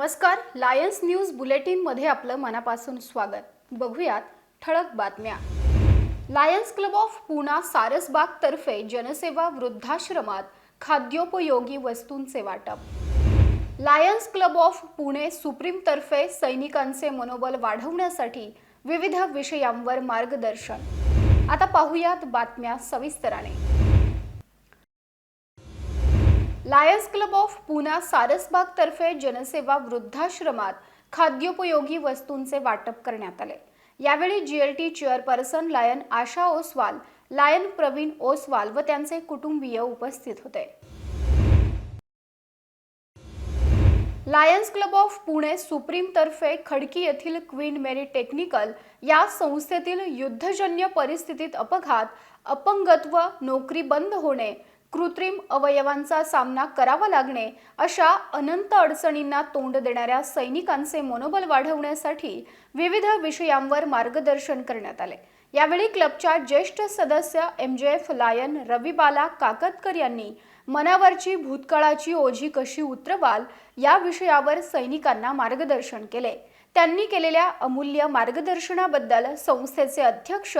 नमस्कार Lions news बुलेटिनमध्ये आपलं मनापासून स्वागत. बघूयात ठळक बातम्या. Lions Club of Poona Sarasbaug तर्फे जनसेवा वृद्धाश्रमात खाद्योपयोगी वस्तूंचे वाटप. Lions Club of Pune Supreme तर्फे सैनिकांचे मनोबल वाढवण्यासाठी विविध विषयांवर मार्गदर्शन. आता पाहूयात बातम्या सविस्तराने. Lions Club of Poona Sarasbaug तर्फे जनसेवा वृद्धाश्रमात खाद्योपयोगी वस्तूंचे वाटप करण्यात आले. यावेळी GLT chairperson Lion Asha Oswal Lion Praveen Oswal व त्यांचे कुटुंबीय उपस्थित होते. Lions Club of Pune Supreme तर्फे खडकी येथील क्वीन मेरी टेक्निकल या संस्थेतील युद्धजन्य परिस्थितीत अपघात अपंगत्व नोकरी बंद होणे कृत्रिम अवयवांचा सामना करावा लागणे अशा अनंत अडचणींना तोंड देणाऱ्या सैनिकांचे मनोबल वाढवण्यासाठी विविध विषयांवर मार्गदर्शन करण्यात आले. यावेळी क्लबच्या ज्येष्ठ सदस्य एम जे एफ लायन रविबाला काकतकर यांनी मनावरची भूतकाळाची ओझी कशी उतरवाल या विषयावर सैनिकांना मार्गदर्शन केले. त्यांनी केलेल्या अमूल्य मार्गदर्शनाबद्दल संस्थेचे अध्यक्ष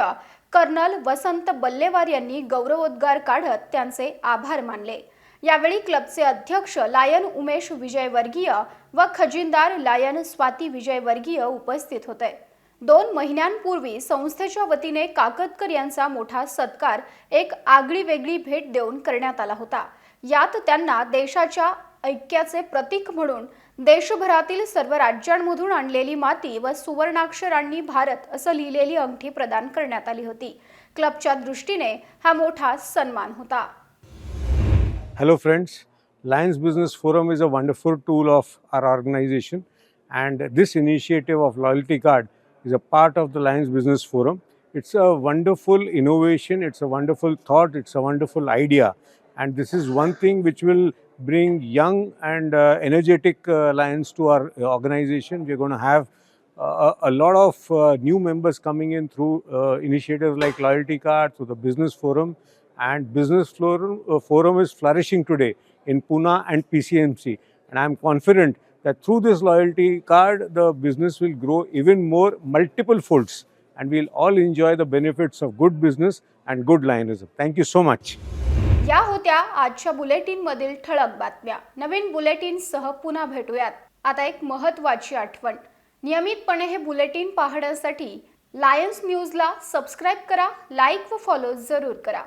कर्नल वसंत बल्लेवार यांनी गौरवोद्गार काढत त्यांचे आभार मानले. यावेळी क्लबचे अध्यक्ष लायन उमेश विजयवर्गीय व खजिनदार लायन स्वाती विजयवर्गीय उपस्थित होते. दोन महिन्यांपूर्वी संस्थेच्या वतीने काकतकर यांचा मोठा सत्कार एक आगळी वेगळी भेट देऊन करण्यात आला होता. यात त्यांना देशाच्या ऐक्याचे प्रतीक म्हणून देशभरातील सर्व राज्यांमधून आणलेली माती व सुवर्णाक्षरांनी भारत असं लिहिलेली अंगठी प्रदान करण्यात आली होती. क्लबच्या दृष्टीने हा मोठा सन्मान होता. Hello friends Lions business forum is a wonderful tool of our organisation and this initiative of loyalty card is a part of the Lions business forum it's a wonderful innovation it's a wonderful thought it's a wonderful idea and this is one thing which will bring young and uh, energetic uh, Lions to our uh, organization. We're going to have uh, a lot of uh, new members coming in through uh, initiatives like Loyalty Card, through the Business Forum, and Business Forum, Forum is flourishing today in Pune and PCMC. And I'm confident that through this loyalty card, the business will grow even more, multiple folds, and we'll all enjoy the benefits of good business and good lionism. Thank you so much. या होत्या आजच्या bulletin मधील ठळक बातम्या. नवीन bulletin सह पुन्हा भेटूयात. आता एक महत्वाची आठवण. नियमितपणे हे बुलेटिन पाहण्यासाठी लायन्स न्यूजला सबस्क्राईब करा लाईक व फॉलो जरूर करा.